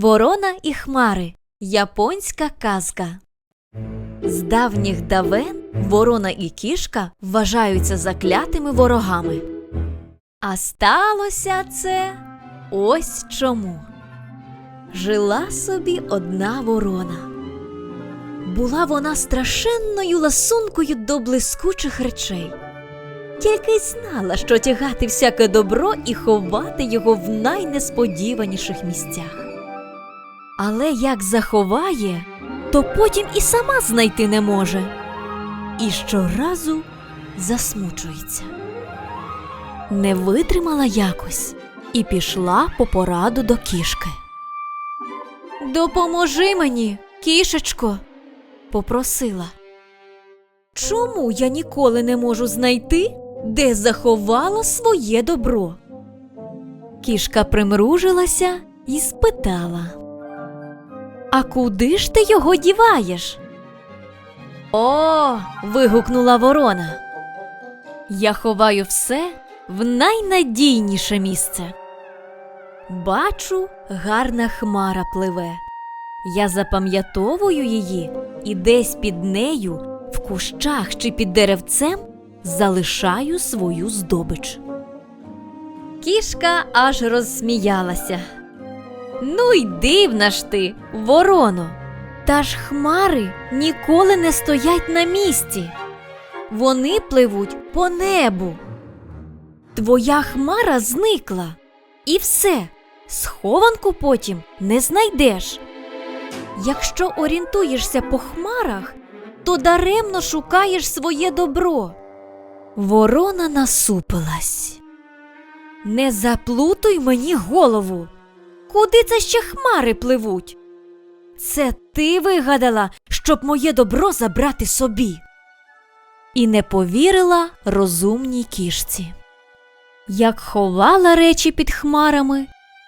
Ворона і хмари. Японська казка. З давніх давен ворона і кішка вважаються заклятими ворогами. А сталося це ось чому. Жила собі одна ворона. Була вона страшенною ласункою до блискучих речей. Тільки й знала, що тягати всяке добро і ховати його в найнесподіваніших місцях. Але як заховає, то потім і сама знайти не може. І щоразу засмучується. Не витримала якось і пішла по пораду до кішки. Допоможи мені, кішечко, попросила. Чому я ніколи не можу знайти, де заховала своє добро? Кішка примружилася і спитала. А куди ж ти його діваєш? О. вигукнула ворона. Я ховаю все в найнадійніше місце. Бачу, гарна хмара пливе. Я запам'ятовую її і десь під нею, в кущах чи під деревцем, залишаю свою здобич. Кішка аж розсміялася. Ну й дивна ж ти, вороно. Та ж хмари ніколи не стоять на місці. Вони пливуть по небу. Твоя хмара зникла, і все, схованку потім не знайдеш. Якщо орієнтуєшся по хмарах, то даремно шукаєш своє добро. Ворона насупилась. Не заплутуй мені голову. Куди це ще хмари пливуть? Це ти вигадала, щоб моє добро забрати собі. І не повірила розумній кішці. Як ховала речі під хмарами,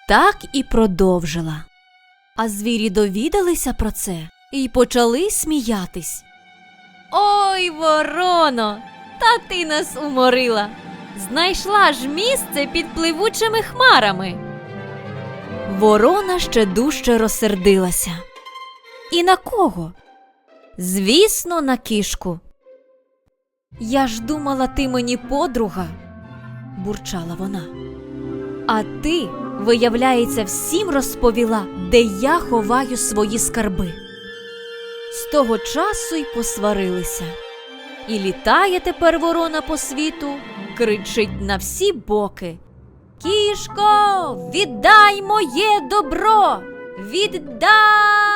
так і продовжила. А звірі довідалися про це і почали сміятись. Ой, вороно, та ти нас уморила. Знайшла ж місце під пливучими хмарами. Ворона ще дужче розсердилася. І на кого? Звісно, на кішку. Я ж думала, ти мені подруга, бурчала вона. А ти, виявляється, всім розповіла, де я ховаю свої скарби. З того часу й посварилися. І літає тепер ворона по світу, кричить на всі боки. Кішко, віддай моє добро! Віддай!